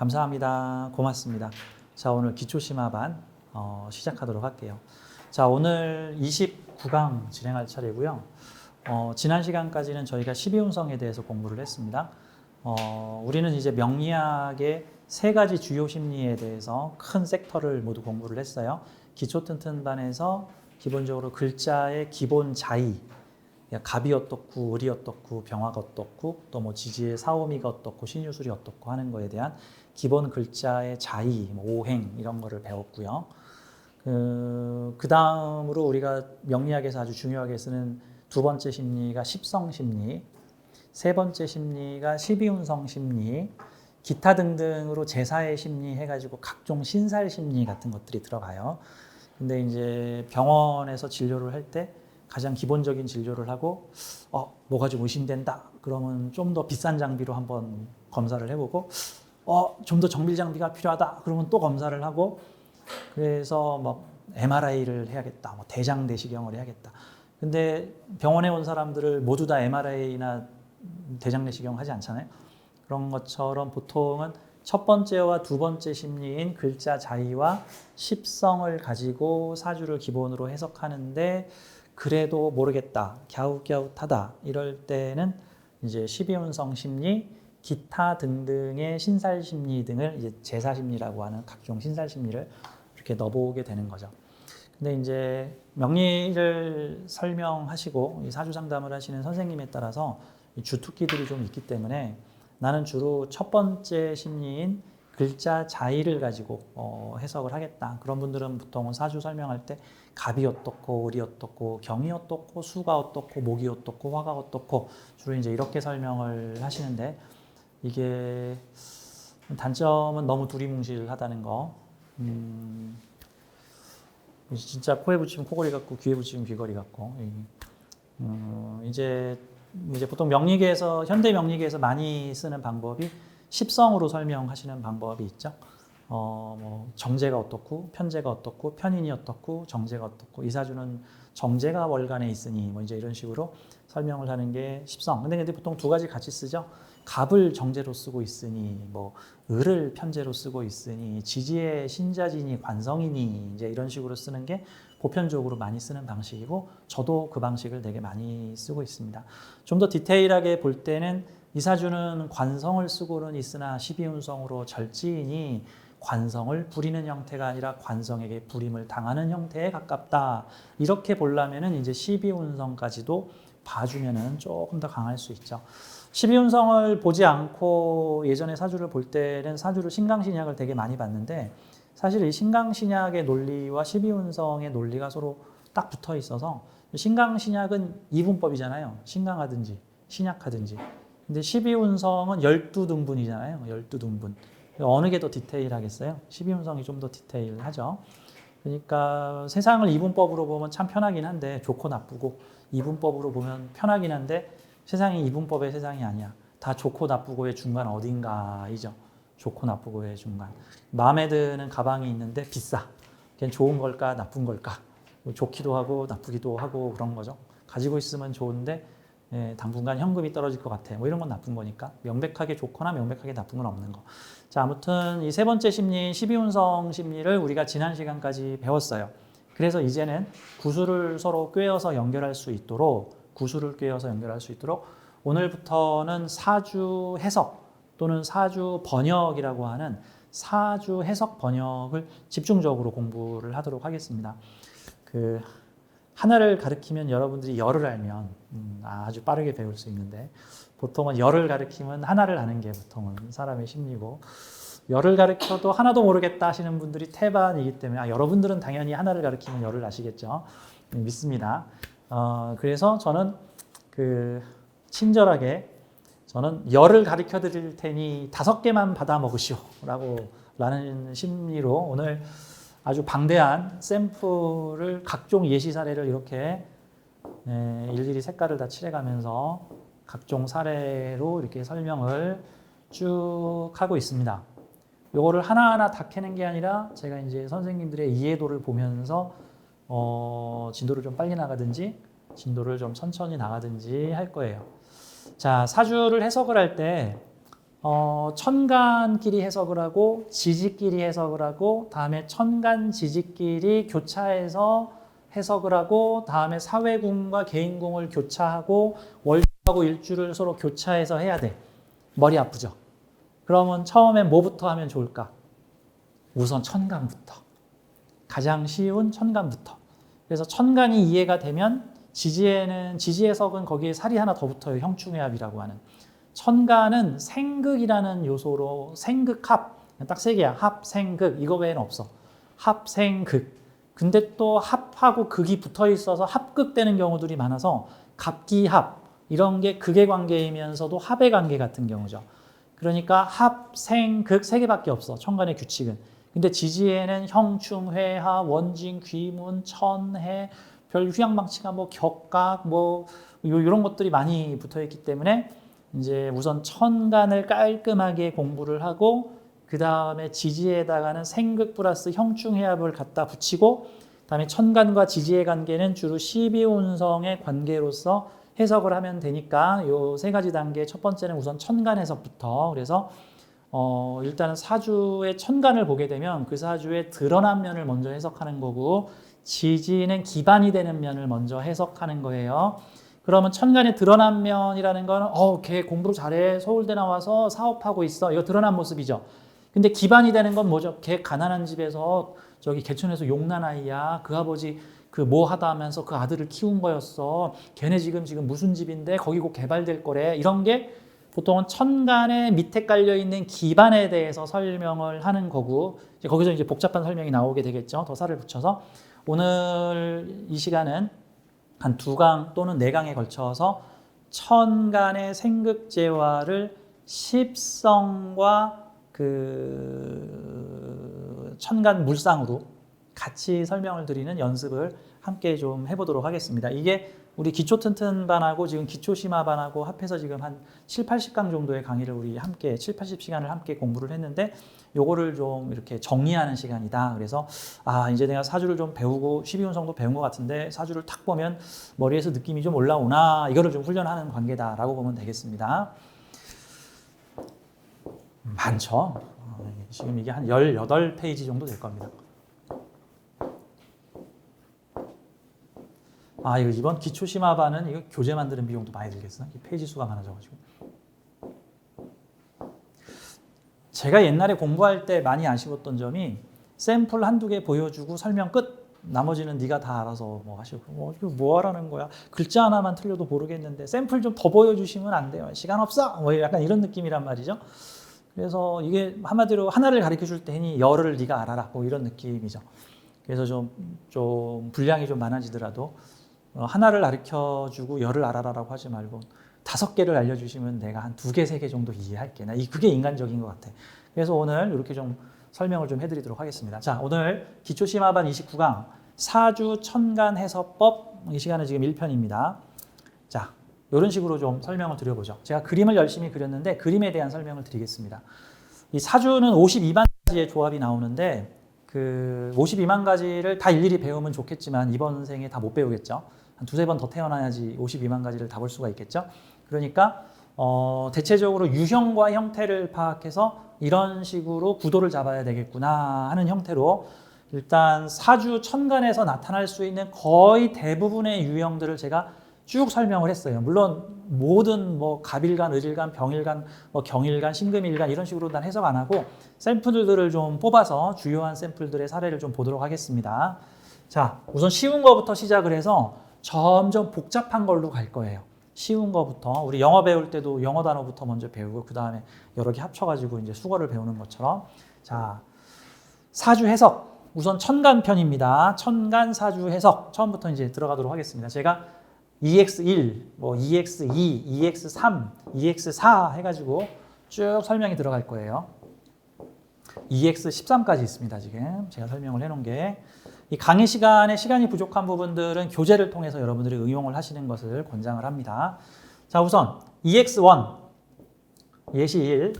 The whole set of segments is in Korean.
감사합니다. 고맙습니다. 자, 오늘 기초심화반 어, 시작하도록 할게요. 자, 오늘 29강 진행할 차례고요. 어, 지난 시간까지는 저희가 12운성에 대해서 공부를 했습니다. 어, 우리는 이제 명리학의 세 가지 주요 심리에 대해서 큰 섹터를 모두 공부를 했어요. 기초 튼튼반에서 기본적으로 글자의 기본 자의, 갑이 어떻고 을이 어떻고 병화가 어떻고 또 뭐 지지의 사오미가 어떻고 신유술이 어떻고 하는 거에 대한 기본 글자의 자의, 뭐 오행 이런 거를 배웠고요. 그, 그 다음으로 우리가 명리학에서 아주 중요하게 쓰는 두 번째 심리가 십성 심리, 세 번째 심리가 십이운성 심리, 기타 등등으로 제사의 심리 해가지고 각종 신살 심리 같은 것들이 들어가요. 근데 이제 병원에서 진료를 할 때 가장 기본적인 진료를 하고 어 뭐가 좀 의심된다. 그러면 좀 더 비싼 장비로 한번 검사를 해보고 어 좀 더 정밀 장비가 필요하다. 그러면 또 검사를 하고 그래서 뭐 MRI를 해야겠다. 뭐 대장 내시경을 해야겠다. 근데 병원에 온 사람들을 모두 다 MRI나 대장 내시경 하지 않잖아요. 그런 것처럼 보통은 첫 번째와 두 번째 심리인 글자 자의와 십성을 가지고 사주를 기본으로 해석하는데 그래도 모르겠다, 갸웃갸웃하다 이럴 때는 이제 십이운성 심리, 기타 등등의 신살 심리 등을 이제 제사 심리라고 하는 각종 신살 심리를 이렇게 넣어보게 되는 거죠. 근데 이제 명리를 설명하시고 이 사주 상담을 하시는 선생님에 따라서 이 주특기들이 좀 있기 때문에 나는 주로 첫 번째 심리인 글자 자의를 가지고 어, 해석을 하겠다. 그런 분들은 보통은 사주 설명할 때 갑이 어떻고 을이 어떻고 경이 어떻고 수가 어떻고 목이 어떻고 화가 어떻고 주로 이제 이렇게 설명을 하시는데 이게 단점은 너무 두리뭉실하다는 거. 음, 진짜 코에 붙이면 코걸이 같고 귀에 붙이면 귀걸이 같고. 음, 이제 이제 보통 명리계에서 현대 명리계에서 많이 쓰는 방법이 십성으로 설명하시는 방법이 있죠. 어, 뭐 정제가 어떻고 편제가 어떻고 편인이 어떻고 정제가 어떻고 이 사주는 정제가 월간에 있으니 뭐 이제 이런 식으로 설명을 하는 게 십성. 근데 근데 보통 두 가지 같이 쓰죠. 갑을 정제로 쓰고 있으니 뭐 을을 편제로 쓰고 있으니 지지의 신자진이 관성이니 이제 이런 식으로 쓰는 게 보편적으로 많이 쓰는 방식이고 저도 그 방식을 되게 많이 쓰고 있습니다. 좀 더 디테일하게 볼 때는 이 사주는 관성을 쓰고는 있으나 십이운성으로 절지이니 관성을 부리는 형태가 아니라 관성에게 부림을 당하는 형태에 가깝다. 이렇게 보려면은 이제 십이운성까지도 봐주면은 조금 더 강할 수 있죠. 십이운성을 보지 않고 예전에 사주를 볼 때는 사주를 신강신약을 되게 많이 봤는데 사실 이 신강신약의 논리와 십이운성의 논리가 서로 딱 붙어 있어서 신강신약은 이분법이잖아요. 신강하든지 신약하든지. 근데 12운성은 12등분이잖아요. 12등분. 어느 게 더 디테일하겠어요? 12운성이 좀 더 디테일하죠. 그러니까 세상을 이분법으로 보면 참 편하긴 한데 좋고 나쁘고 이분법으로 보면 편하긴 한데 세상이 이분법의 세상이 아니야. 다 좋고 나쁘고의 중간 어딘가이죠. 좋고 나쁘고의 중간. 마음에 드는 가방이 있는데 비싸. 그냥 좋은 걸까 나쁜 걸까? 뭐 좋기도 하고 나쁘기도 하고 그런 거죠. 가지고 있으면 좋은데 예, 당분간 현금이 떨어질 것 같아. 뭐 이런 건 나쁜 거니까 명백하게 좋거나 명백하게 나쁜 건 없는 거. 자, 아무튼 이 세 번째 심리인 12운성 심리를 우리가 지난 시간까지 배웠어요. 그래서 이제는 구수를 서로 꿰어서 연결할 수 있도록 구수를 꿰어서 연결할 수 있도록 오늘부터는 사주 해석 또는 사주 번역이라고 하는 사주 해석 번역을 집중적으로 공부를 하도록 하겠습니다. 그 하나를 가르치면 여러분들이 열을 알면 음, 아주 빠르게 배울 수 있는데 보통은 열을 가르치면 하나를 아는 게 보통은 사람의 심리고 열을 가르쳐도 하나도 모르겠다 하시는 분들이 태반이기 때문에 아, 여러분들은 당연히 하나를 가르치면 열을 아시겠죠 음, 믿습니다. 어, 그래서 저는 그 친절하게 저는 열을 가르쳐 드릴 테니 다섯 개만 받아 먹으시오 라고 라는 심리로 오늘 아주 방대한 샘플을 각종 예시 사례를 이렇게 예, 일일이 색깔을 다 칠해가면서 각종 사례로 이렇게 설명을 쭉 하고 있습니다. 요거를 하나하나 다 캐는 게 아니라 제가 이제 선생님들의 이해도를 보면서 어, 진도를 좀 빨리 나가든지 진도를 좀 천천히 나가든지 할 거예요. 자, 사주를 해석을 할때 어, 천간끼리 해석을 하고 지지끼리 해석을 하고 다음에 천간 지지끼리 교차해서 해석을 하고 다음에 사회궁과 개인궁을 교차하고 월하고 일주를 서로 교차해서 해야 돼. 머리 아프죠? 그러면 처음에 뭐부터 하면 좋을까? 우선 천간부터. 가장 쉬운 천간부터. 그래서 천간이 이해가 되면 지지에는 지지 해석은 거기에 살이 하나 더 붙어요. 형충회합이라고 하는. 천간은 생극이라는 요소로 생극합 딱 세 개야. 합, 생극 이거 외에는 없어. 합, 생극. 근데 또 합하고 극이 붙어 있어서 합극되는 경우들이 많아서 갑기합 이런 게 극의 관계이면서도 합의 관계 같은 경우죠. 그러니까 합, 생, 극 세 개밖에 없어. 천간의 규칙은. 근데 지지에는 형 충, 회하, 원진, 귀문, 천해, 별 휴양 방치가 뭐 격각 뭐 요- 요런 것들이 많이 붙어 있기 때문에 이제 우선 천간을 깔끔하게 공부를 하고 그 다음에 지지에다가는 생극 플러스 형충해합을 갖다 붙이고 그다음에 천간과 지지의 관계는 주로 12운성의 관계로서 해석을 하면 되니까 요 세 가지 단계 첫 번째는 우선 천간 해석부터. 그래서 어 일단은 사주의 천간을 보게 되면 그 사주의 드러난 면을 먼저 해석하는 거고 지지는 기반이 되는 면을 먼저 해석하는 거예요. 그러면 천간의 드러난 면이라는 거는 어, 걔 공부 잘해. 서울대 나와서 사업하고 있어. 이거 드러난 모습이죠. 근데 기반이 되는 건 뭐죠? 걔 가난한 집에서 저기 개천에서 용난 아이야. 그 아버지 그 뭐 하다 하면서 그 아들을 키운 거였어. 걔네 지금 지금 무슨 집인데 거기 곧 개발될 거래. 이런 게 보통은 천간의 밑에 깔려 있는 기반에 대해서 설명을 하는 거고 이제 거기서 이제 복잡한 설명이 나오게 되겠죠. 더 살을 붙여서 오늘 이 시간은 한 두 강 또는 네 강에 걸쳐서 천간의 생극재화를 십성과 그 천간 물상으로 같이 설명을 드리는 연습을 함께 좀 해보도록 하겠습니다. 이게 우리 기초 튼튼반하고 지금 기초 심화반하고 합해서 지금 한 7, 80강 정도의 강의를 우리 함께 7, 80시간을 함께 공부를 했는데 요거를 좀 이렇게 정리하는 시간이다. 그래서 아, 이제 내가 사주를 좀 배우고 12운성도 배운 것 같은데 사주를 탁 보면 머리에서 느낌이 좀 올라오나 이거를 좀 훈련하는 관계다라고 보면 되겠습니다. 많죠. 어, 지금 이게 한 18페이지 정도 될 겁니다. 아, 이거 이번 기초 심화반은 이거 교재 만드는 비용도 많이 들겠어. 이 페이지 수가 많아져가지고. 제가 옛날에 공부할 때 많이 아쉬웠던 점이 샘플 한두 개 보여주고 설명 끝. 나머지는 네가 다 알아서 뭐 하시고. 뭐 뭐 하라는 거야? 글자 하나만 틀려도 모르겠는데 샘플 좀 더 보여주시면 안 돼요. 시간 없어! 뭐 약간 이런 느낌이란 말이죠. 그래서 이게 한마디로 하나를 가르쳐 줄 때니 열을 네가 알아라. 뭐 이런 느낌이죠. 그래서 좀 좀 분량이 좀 많아지더라도 어, 하나를 가르쳐 주고 열을 알아라라고 하지 말고 다섯 개를 알려주시면 내가 한 두 개, 세 개 정도 이해할게. 나이 그게 인간적인 것 같아. 그래서 오늘 이렇게 좀 설명을 좀 해드리도록 하겠습니다. 자, 오늘 기초 심화반 29강 사주 천간 해서법 이 시간은 지금 1편입니다. 자, 이런 식으로 좀 설명을 드려보죠. 제가 그림을 열심히 그렸는데 그림에 대한 설명을 드리겠습니다. 이 사주는 52만 가지의 조합이 나오는데 그 52만 가지를 다 일일이 배우면 좋겠지만 이번 생에 다 못 배우겠죠. 한 두세 번 더 태어나야지 52만 가지를 다 볼 수가 있겠죠. 그러니까 어, 대체적으로 유형과 형태를 파악해서 이런 식으로 구도를 잡아야 되겠구나 하는 형태로 일단 사주 천간에서 나타날 수 있는 거의 대부분의 유형들을 제가 쭉 설명을 했어요. 물론 모든 뭐 갑일간, 을일간, 병일간, 뭐 경일간, 신금일간 이런 식으로 난 해석 안 하고 샘플들을 좀 뽑아서 주요한 샘플들의 사례를 좀 보도록 하겠습니다. 자, 우선 쉬운 거부터 시작을 해서 점점 복잡한 걸로 갈 거예요. 쉬운 거부터 우리 영어 배울 때도 영어 단어부터 먼저 배우고 그 다음에 여러 개 합쳐가지고 이제 수거를 배우는 것처럼 자 사주 해석 우선 천간 편입니다. 천간 사주 해석 처음부터 이제 들어가도록 하겠습니다. 제가 EX1, 뭐 EX2, EX3, EX4 해가지고 쭉 설명이 들어갈 거예요. EX13까지 있습니다. 지금 제가 설명을 해놓은 게. 이 강의 시간에 시간이 부족한 부분들은 교재를 통해서 여러분들이 응용을 하시는 것을 권장을 합니다. 자, 우선 EX1 예시 1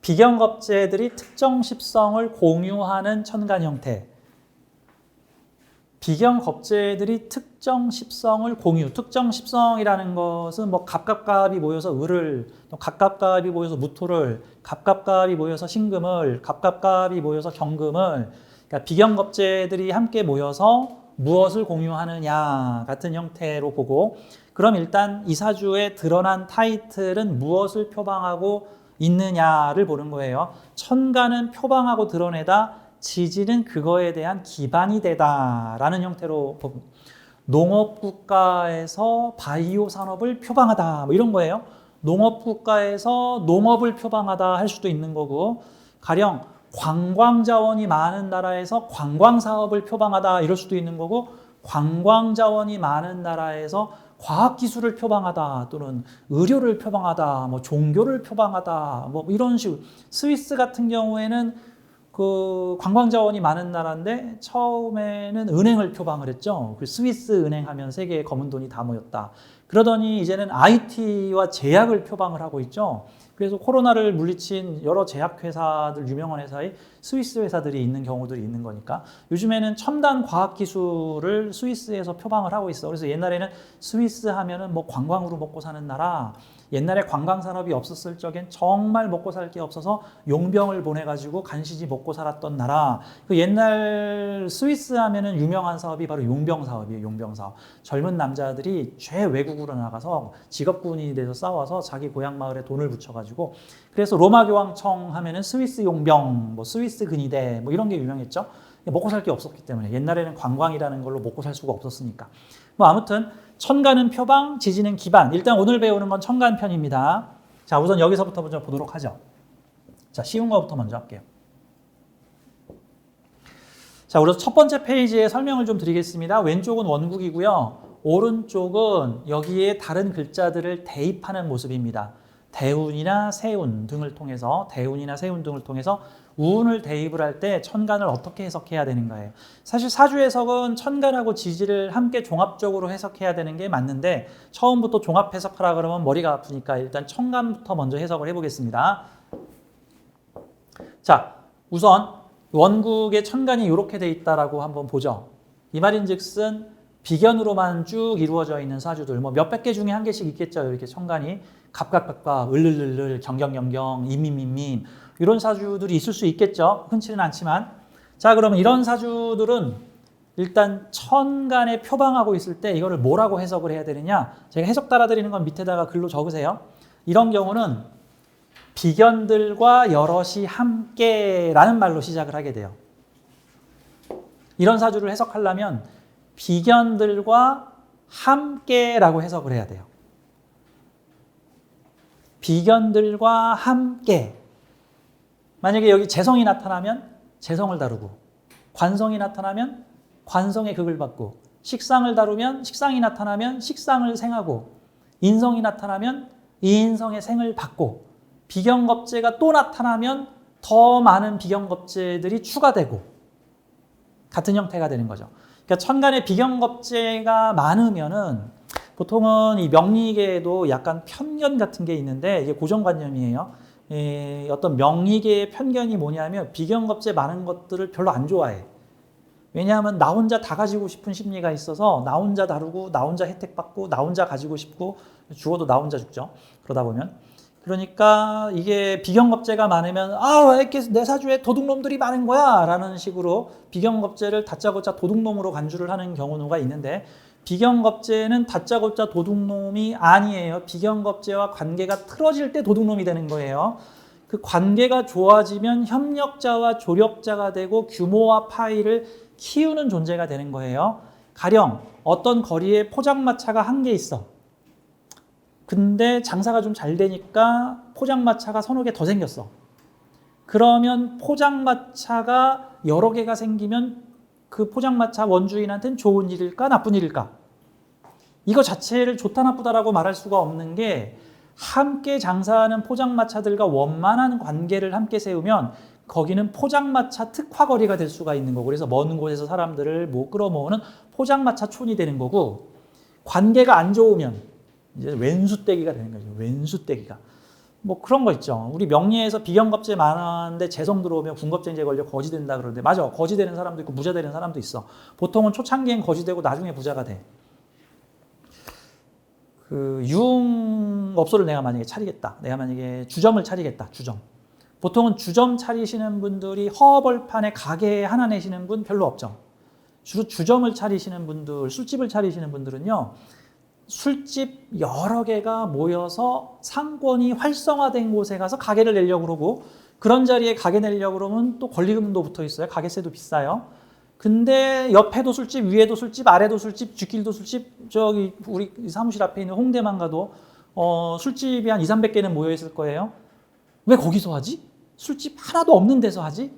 비경겁제들이 특정 십성을 공유하는 천간 형태. 비경 겁재들이 특정 십성을 공유. 특정 십성이라는 것은 뭐 갑갑갑이 모여서 을을, 또 갑갑갑이 모여서 무토를, 갑갑갑이 모여서 신금을, 갑갑갑이 모여서 경금을. 그러니까 비경 겁재들이 함께 모여서 무엇을 공유하느냐 같은 형태로 보고 그럼 일단 이 사주에 드러난 타이틀은 무엇을 표방하고 있느냐를 보는 거예요. 천간은 표방하고 드러내다 지지는 그거에 대한 기반이 되다라는 형태로 보고 농업 국가에서 바이오 산업을 표방하다 뭐 이런 거예요. 농업 국가에서 농업을 표방하다 할 수도 있는 거고 가령 관광 자원이 많은 나라에서 관광 사업을 표방하다 이럴 수도 있는 거고 관광 자원이 많은 나라에서 과학 기술을 표방하다 또는 의료를 표방하다 뭐 종교를 표방하다 뭐 이런 식으로 스위스 같은 경우에는 그 관광 자원이 많은 나라인데 처음에는 은행을 표방을 했죠. 그 스위스 은행 하면 세계의 검은 돈이 다 모였다. 그러더니 이제는 IT와 제약을 표방을 하고 있죠. 그래서 코로나를 물리친 여러 제약회사들, 유명한 회사에 스위스 회사들이 있는 경우들이 있는 거니까 요즘에는 첨단 과학 기술을 스위스에서 표방을 하고 있어. 그래서 옛날에는 스위스 하면은 뭐 관광으로 먹고 사는 나라, 옛날에 관광 산업이 없었을 적엔 정말 먹고 살 게 없어서 용병을 보내가지고 간신히 먹고 살았던 나라. 그 옛날 스위스 하면은 유명한 사업이 바로 용병 사업이에요. 용병 사업. 젊은 남자들이 죄 외국으로 나가서 직업군이 돼서 싸워서 자기 고향 마을에 돈을 붙여가지고 그래서 로마 교황청 하면은 스위스 용병, 뭐 스위스 근위대 뭐 이런 게 유명했죠. 먹고 살 게 없었기 때문에 옛날에는 관광이라는 걸로 먹고 살 수가 없었으니까. 뭐 아무튼 천간은 표방, 지지는 기반. 일단 오늘 배우는 건 천간 편입니다. 자, 우선 여기서부터 먼저 보도록 하죠. 자, 쉬운 거부터 먼저 할게요. 자, 우선 첫 번째 페이지에 설명을 좀 드리겠습니다. 왼쪽은 원국이고요. 오른쪽은 여기에 다른 글자들을 대입하는 모습입니다. 대운이나 세운 등을 통해서 대운이나 세운 등을 통해서 우운을 대입을 할 때 천간을 어떻게 해석해야 되는가예요. 사실 사주 해석은 천간하고 지지를 함께 종합적으로 해석해야 되는 게 맞는데 처음부터 종합 해석하라 그러면 머리가 아프니까 일단 천간부터 먼저 해석을 해보겠습니다. 자, 우선 원국의 천간이 이렇게 돼 있다라고 한번 보죠. 이 말인즉슨 비견으로만 쭉 이루어져 있는 사주들 뭐 몇백 개 중에 한 개씩 있겠죠. 이렇게 천간이 갑갑갑갑 을을을을 경경경경 임임임임 이런 사주들이 있을 수 있겠죠. 흔치는 않지만 자 그러면 이런 사주들은 일단 천간에 표방하고 있을 때 이거를 뭐라고 해석을 해야 되느냐 제가 해석 따라드리는 건 밑에다가 글로 적으세요. 이런 경우는 비견들과 여럿이 함께라는 말로 시작을 하게 돼요. 이런 사주를 해석하려면 비견들과 함께라고 해석을 해야 돼요. 비견들과 함께. 만약에 여기 재성이 나타나면 재성을 다루고, 관성이 나타나면 관성의 극을 받고, 식상을 다루면 식상이 나타나면 식상을 생하고, 인성이 나타나면 인성의 생을 받고, 비경겁제가 또 나타나면 더 많은 비경겁제들이 추가되고, 같은 형태가 되는 거죠. 그러니까 천간에 비경겁제가 많으면은 보통은 이 명리계에도 약간 편견 같은 게 있는데 이게 고정관념이에요. 에, 어떤 명리계의 편견이 뭐냐면 비경겁제 많은 것들을 별로 안 좋아해. 왜냐하면 나 혼자 다 가지고 싶은 심리가 있어서 나 혼자 다루고 나 혼자 혜택 받고 나 혼자 가지고 싶고 죽어도 나 혼자 죽죠. 그러다 보면 그러니까 이게 비경겁제가 많으면 아 왜 이렇게 내 사주에 도둑놈들이 많은 거야 라는 식으로 비경겁제를 다짜고짜 도둑놈으로 간주를 하는 경우가 있는데 비경겁제는 다짜고짜 도둑놈이 아니에요. 비경겁제와 관계가 틀어질 때 도둑놈이 되는 거예요. 그 관계가 좋아지면 협력자와 조력자가 되고 규모와 파이를 키우는 존재가 되는 거예요. 가령 어떤 거리에 포장마차가 한 개 있어. 근데 장사가 좀 잘 되니까 포장마차가 서너 개 더 생겼어. 그러면 포장마차가 여러 개가 생기면 그 포장마차 원주인한테는 좋은 일일까 나쁜 일일까? 이거 자체를 좋다 나쁘다라고 말할 수가 없는 게 함께 장사하는 포장마차들과 원만한 관계를 함께 세우면 거기는 포장마차 특화거리가 될 수가 있는 거고 그래서 먼 곳에서 사람들을 뭐 끌어모으는 포장마차 촌이 되는 거고 관계가 안 좋으면 이제 왼수 떼기가 되는 거죠. 왼수 떼기가. 뭐 그런 거 있죠. 우리 명리에서 비경겁제 많았는데 재성 들어오면 군겁제인제 걸려 거지 된다 그러는데 맞아. 거지 되는 사람도 있고 부자 되는 사람도 있어. 보통은 초창기엔 거지 되고 나중에 부자가 돼. 그 유흥업소를 내가 만약에 차리겠다. 내가 만약에 주점을 차리겠다. 주점. 보통은 주점 차리시는 분들이 허벌판에 가게 하나 내시는 분 별로 없죠. 주로 주점을 차리시는 분들, 술집을 차리시는 분들은요. 술집 여러 개가 모여서 상권이 활성화된 곳에 가서 가게를 내려고 그러고 그런 자리에 가게 내려고 그러면 또 권리금도 붙어 있어요. 가게세도 비싸요. 근데 옆에도 술집, 위에도 술집, 아래도 술집, 뒷길도 술집, 저기 우리 사무실 앞에 있는 홍대만 가도 어, 술집이 한 2, 300개는 모여 있을 거예요. 왜 거기서 하지? 술집 하나도 없는 데서 하지?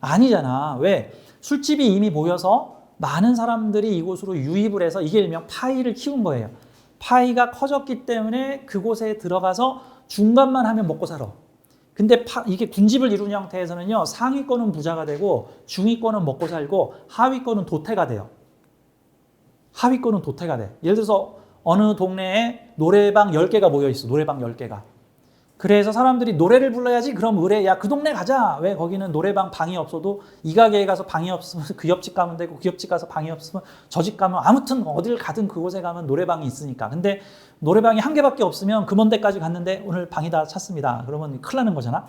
아니잖아. 왜? 술집이 이미 모여서 많은 사람들이 이곳으로 유입을 해서 이게 일명 파이를 키운 거예요. 파이가 커졌기 때문에 그곳에 들어가서 중간만 하면 먹고 살아. 근데 파, 이게 군집을 이루는 형태에서는요, 상위권은 부자가 되고, 중위권은 먹고 살고, 하위권은 도태가 돼요. 하위권은 도태가 돼. 예를 들어서 어느 동네에 노래방 10개가 모여 있어. 노래방 10개가. 그래서 사람들이 노래를 불러야지 그럼 의뢰 야그 동네 가자. 왜 거기는 노래방 방이 없어도 이 가게에 가서 방이 없으면 그 옆집 가면 되고 그 옆집 가서 방이 없으면 저 집 가면 아무튼 어딜 가든 그곳에 가면 노래방이 있으니까. 근데 노래방이 한 개밖에 없으면 데까지 갔는데 오늘 방이 다 찼습니다. 그러면 큰일 나는 거잖아.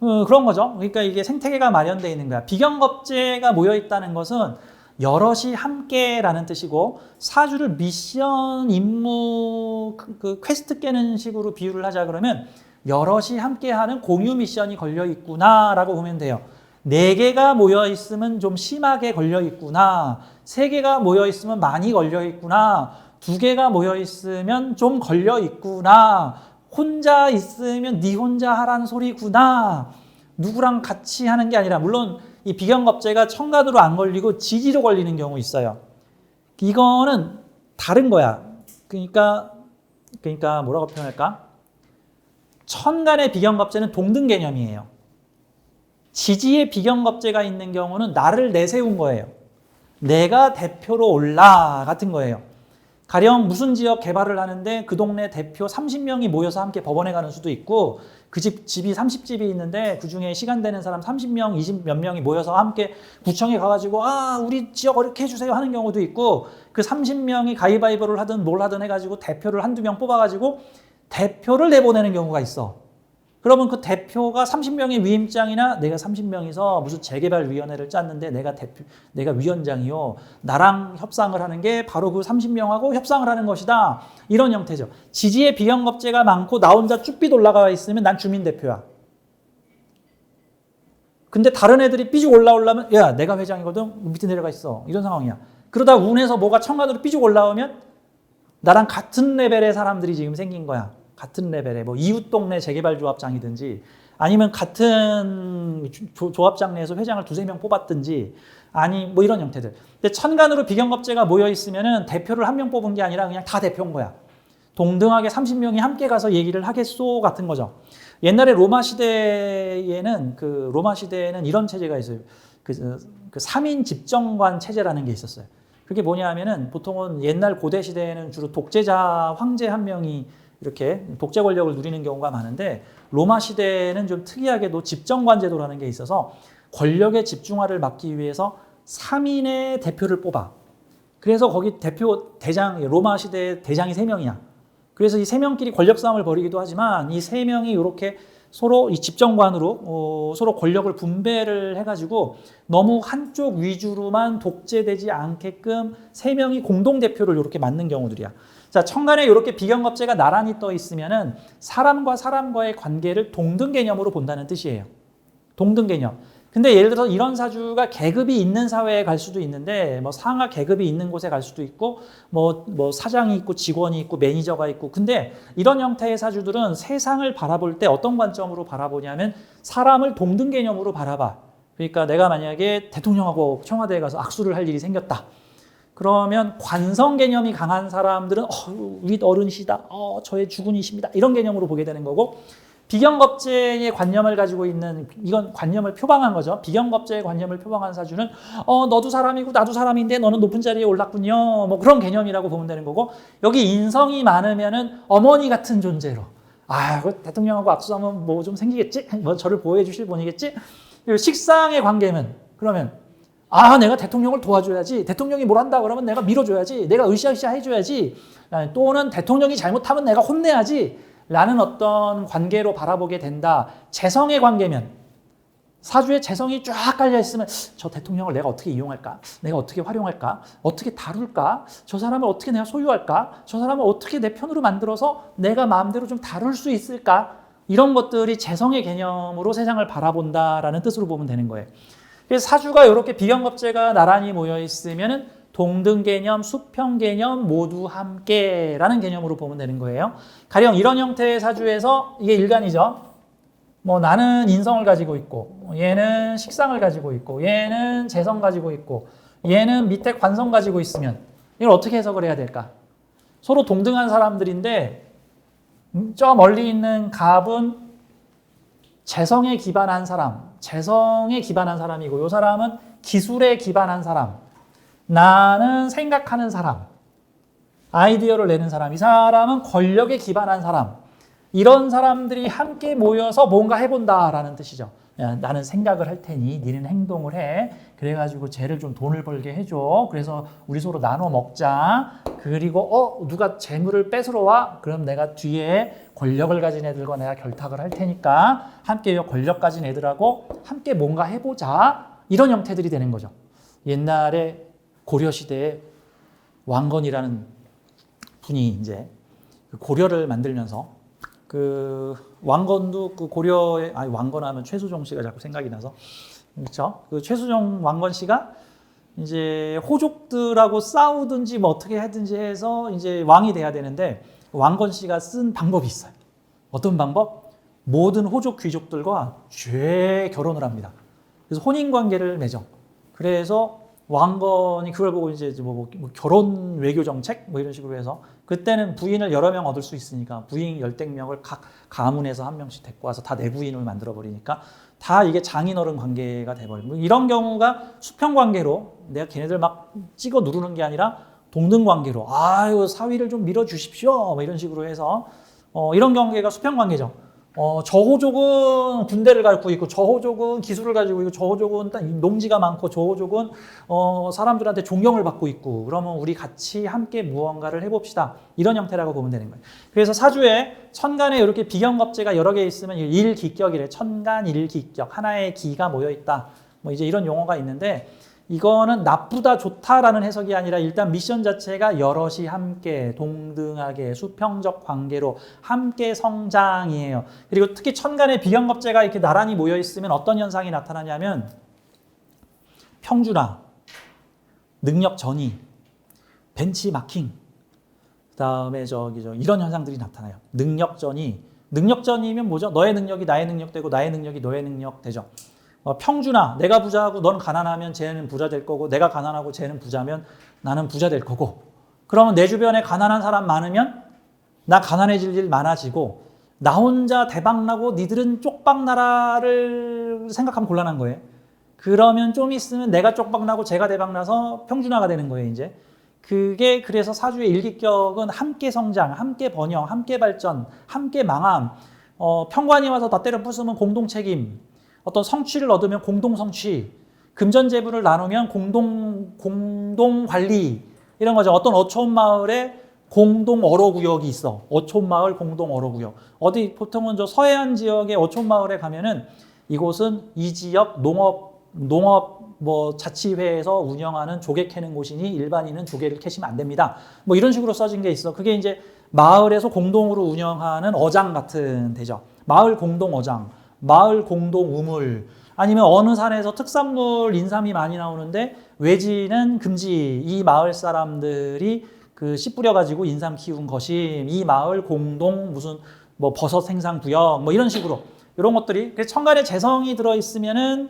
어, 그런 거죠. 그러니까 이게 생태계가 마련되어 있는 거야. 비경겁제가 모여 있다는 것은 여럿이 함께라는 뜻이고 사주를 미션 임무 그, 그 퀘스트 깨는 식으로 비유를 하자 그러면 여럿이 함께하는 공유 미션이 걸려 있구나라고 보면 돼요. 네 개가 모여 있으면 좀 심하게 걸려 있구나. 세 개가 모여 있으면 많이 걸려 있구나. 두 개가 모여 있으면 좀 걸려 있구나. 혼자 있으면 네 혼자 하라는 소리구나. 누구랑 같이 하는 게 아니라 물론 이 비경겁제가 청가도로 안 걸리고 지지로 걸리는 경우 있어요. 이거는 다른 거야. 그러니까 그러니까 뭐라고 표현할까? 천간의 비경겁제는 동등 개념이에요. 지지의 비경겁제가 있는 경우는 나를 내세운 거예요. 내가 대표로 올라 같은 거예요. 가령 무슨 지역 개발을 하는데 그 동네 대표 30명이 모여서 함께 법원에 가는 수도 있고 그 집, 집이 30집이 있는데 그 중에 시간 되는 사람 30명, 20 몇 명이 모여서 함께 구청에 가가지고 아, 우리 지역 어렵게 해주세요 하는 경우도 있고 그 30명이 가위바위보를 하든 뭘 하든 해가지고 대표를 한두 명 뽑아가지고 대표를 내보내는 경우가 있어. 그러면 그 대표가 30명의 위임장이나 내가 30명이서 무슨 재개발 위원회를 짰는데 내가 대표, 내가 위원장이요. 나랑 협상을 하는 게 바로 그 30명하고 협상을 하는 것이다. 이런 형태죠. 지지의 비경겁제가 많고 나 혼자 쭈삣 올라가 있으면 난 주민 대표야. 근데 다른 애들이 삐죽 올라오려면 야 내가 회장이거든 밑에 내려가 있어 이런 상황이야 그러다 운에서 뭐가 청간으로 삐죽 올라오면 나랑 같은 레벨의 사람들이 지금 생긴 거야. 같은 레벨의 뭐 이웃 동네 재개발 조합장이든지 아니면 같은 조, 조합장 내에서 회장을 두세 명 뽑았든지 아니 뭐 이런 형태들. 근데 천간으로 비경겁제가 모여 있으면은 대표를 한 명 뽑은 게 아니라 그냥 다 대표인 거야. 동등하게 30명이 함께 가서 얘기를 하겠소 같은 거죠. 옛날에 로마 시대에는 그 로마 시대에는 이런 체제가 있어요. 그, 그 3인 집정관 체제라는 게 있었어요. 그게 뭐냐 하면은 보통은 옛날 고대 시대에는 주로 독재자 황제 한 명이 이렇게 독재 권력을 누리는 경우가 많은데 로마 시대에는 좀 특이하게도 집정관 제도라는 게 있어서 권력의 집중화를 막기 위해서 3인의 대표를 뽑아. 그래서 거기 대표 대장 로마 시대 대장이 3명이야. 그래서 이 3명끼리 권력 싸움을 벌이기도 하지만 이 3명이 이렇게 서로 이 집정관으로 어, 서로 권력을 분배를 해가지고 너무 한쪽 위주로만 독재되지 않게끔 세 명이 공동 대표를 이렇게 맡는 경우들이야. 자 청간에 이렇게 비경겁제가 나란히 떠 있으면은 사람과 사람과의 관계를 동등 개념으로 본다는 뜻이에요. 동등 개념. 근데 예를 들어서 이런 사주가 계급이 있는 사회에 갈 수도 있는데 뭐 상하 계급이 있는 곳에 갈 수도 있고 뭐, 뭐 사장이 있고 직원이 있고 매니저가 있고 근데 이런 형태의 사주들은 세상을 바라볼 때 어떤 관점으로 바라보냐면 사람을 동등 개념으로 바라봐. 그러니까 내가 만약에 대통령하고 청와대에 가서 악수를 할 일이 생겼다. 그러면 관성 개념이 강한 사람들은 어, 윗 어른이시다. 어, 저의 주군이십니다. 이런 개념으로 보게 되는 거고 비경겁제의 관념을 가지고 있는 이건 관념을 표방한 거죠. 비경겁제의 관념을 표방한 사주는 어 너도 사람이고 나도 사람인데 너는 높은 자리에 올랐군요. 뭐 그런 개념이라고 보면 되는 거고 여기 인성이 많으면은 어머니 같은 존재로 아, 그 대통령하고 악수하면 뭐 좀 생기겠지? 뭐 저를 보호해 주실 분이겠지? 식상의 관계면 그러면 아, 내가 대통령을 도와줘야지. 대통령이 뭘 한다 그러면 내가 밀어줘야지. 내가 으쌰으쌰 해줘야지. 또는 대통령이 잘못하면 내가 혼내야지. 라는 어떤 관계로 바라보게 된다. 재성의 관계면 사주에 재성이 쫙 깔려 있으면 저 대통령을 내가 어떻게 이용할까? 내가 어떻게 활용할까? 어떻게 다룰까? 저 사람을 어떻게 내가 소유할까? 저 사람을 어떻게 내 편으로 만들어서 내가 마음대로 좀 다룰 수 있을까? 이런 것들이 재성의 개념으로 세상을 바라본다라는 뜻으로 보면 되는 거예요. 그래서 사주가 이렇게 비경겁제가 나란히 모여 있으면은 동등 개념, 수평 개념 모두 함께라는 개념으로 보면 되는 거예요. 가령 이런 형태의 사주에서 이게 일간이죠. 뭐 나는 인성을 가지고 있고 얘는 식상을 가지고 있고 얘는 재성 가지고 있고 얘는 밑에 관성 가지고 있으면 이걸 어떻게 해석을 해야 될까? 서로 동등한 사람들인데 음, 저 멀리 있는 갑은 재성에 기반한 사람, 재성에 기반한 사람이고 이 사람은 기술에 기반한 사람, 나는 생각하는 사람, 아이디어를 내는 사람, 이 사람은 권력에 기반한 사람. 이런 사람들이 함께 모여서 뭔가 해본다라는 뜻이죠. 야, 나는 생각을 할 테니 니는 행동을 해. 그래가지고 쟤를 좀 돈을 벌게 해줘. 그래서 우리 서로 나눠 먹자. 그리고 어 누가 재물을 뺏으러 와? 그럼 내가 뒤에 권력을 가진 애들과 내가 결탁을 할 테니까 함께 권력 가진 애들하고 함께 뭔가 해보자. 이런 형태들이 되는 거죠. 옛날에 고려 시대에 왕건이라는 분이 이제 그 고려를 만들면서 그 왕건도 그 고려의 아니 왕건하면 최수종 씨가 자꾸 생각이 나서 그렇죠. 그 최수종 왕건 씨가 이제 호족들하고 싸우든지 뭐 어떻게 하든지 해서 이제 왕이 돼야 되는데 왕건 씨가 쓴 방법이 있어요. 어떤 방법? 모든 호족 귀족들과 죄 결혼을 합니다. 그래서 혼인 관계를 맺어. 그래서 왕건이 그걸 보고 이제 뭐, 뭐, 뭐 결혼 외교 정책 뭐 이런 식으로 해서 그때는 부인을 여러 명 얻을 수 있으니까 부인 열댓 명을 각 가문에서 한 명씩 데리고 와서 다 내 부인을 만들어 버리니까 다 이게 장인어른 관계가 돼버리고 뭐 이런 경우가 수평 관계로 내가 걔네들 막 찍어 누르는 게 아니라 동등 관계로 아유 사위를 좀 밀어 주십시오 뭐 이런 식으로 해서 어, 이런 관계가 수평 관계죠. 어, 저호족은 군대를 갖고 있고 저호족은 기술을 가지고 있고 저호족은 농지가 많고 저호족은 어, 사람들한테 존경을 받고 있고 그러면 우리 같이 함께 무언가를 해봅시다. 이런 형태라고 보면 되는 거예요. 그래서 사주에 천간에 이렇게 비경겁제가 여러 개 있으면 일기격이래. 천간 일기격. 하나의 기가 모여 있다. 뭐 이제 이런 용어가 있는데 이거는 나쁘다 좋다라는 해석이 아니라 일단 미션 자체가 여럿이 함께 동등하게 수평적 관계로 함께 성장이에요. 그리고 특히 천간에 비경겁제가 이렇게 나란히 모여 있으면 어떤 현상이 나타나냐면 평준화, 능력 전이, 벤치 마킹, 그다음에 저기 저 이런 현상들이 나타나요. 능력 전이 능력 전이면 뭐죠? 너의 능력이 나의 능력 되고 나의 능력이 너의 능력 되죠. 어, 평준화, 내가 부자하고 넌 가난하면 쟤는 부자 될 거고, 내가 가난하고 쟤는 부자면 나는 부자 될 거고. 그러면 내 주변에 가난한 사람 많으면 나 가난해질 일 많아지고, 나 혼자 대박 나고 니들은 쪽박 나라를 생각하면 곤란한 거예요. 그러면 좀 있으면 내가 쪽박 나고 제가 대박 나서 평준화가 되는 거예요, 이제. 그게 그래서 사주의 일기격은 함께 성장, 함께 번영, 함께 발전, 함께 망함. 어, 평관이 와서 다 때려 부수면 공동 책임. 어떤 성취를 얻으면 공동 성취, 금전 재물을 나누면 공동 공동 관리 이런 거죠. 어떤 어촌 마을에 공동 어로 구역이 있어. 어촌 마을 공동 어로 구역. 어디 보통은 저 서해안 지역의 어촌 마을에 가면은 이곳은 이 지역 농업 농업 뭐 자치회에서 운영하는 조개 캐는 곳이니 일반인은 조개를 캐시면 안 됩니다. 뭐 이런 식으로 써진 게 있어. 그게 이제 마을에서 공동으로 운영하는 어장 같은 데죠. 마을 공동 어장. 마을 공동 우물 아니면 어느 산에서 특산물 인삼이 많이 나오는데 외지는 금지 이 마을 사람들이 그 씨 뿌려 가지고 인삼 키운 것이 이 마을 공동 무슨 뭐 버섯 생산 구역 뭐 이런 식으로 이런 것들이 그래서 천간에 재성이 들어 있으면은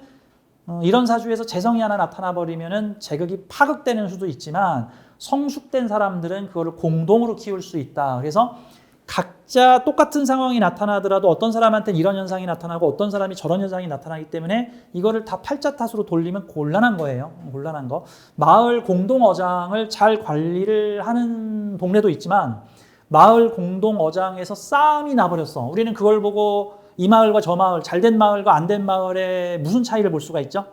어, 이런 사주에서 재성이 하나 나타나 버리면은 제극이 파극되는 수도 있지만 성숙된 사람들은 그거를 공동으로 키울 수 있다. 그래서 각자 똑같은 상황이 나타나더라도 어떤 사람한테는 이런 현상이 나타나고 어떤 사람이 저런 현상이 나타나기 때문에 이거를 다 팔자 탓으로 돌리면 곤란한 거예요. 곤란한 거. 마을 공동 어장을 잘 관리를 하는 동네도 있지만 마을 공동 어장에서 싸움이 나버렸어. 우리는 그걸 보고 이 마을과 저 마을, 잘 된 마을과 안 된 마을의 무슨 차이를 볼 수가 있죠?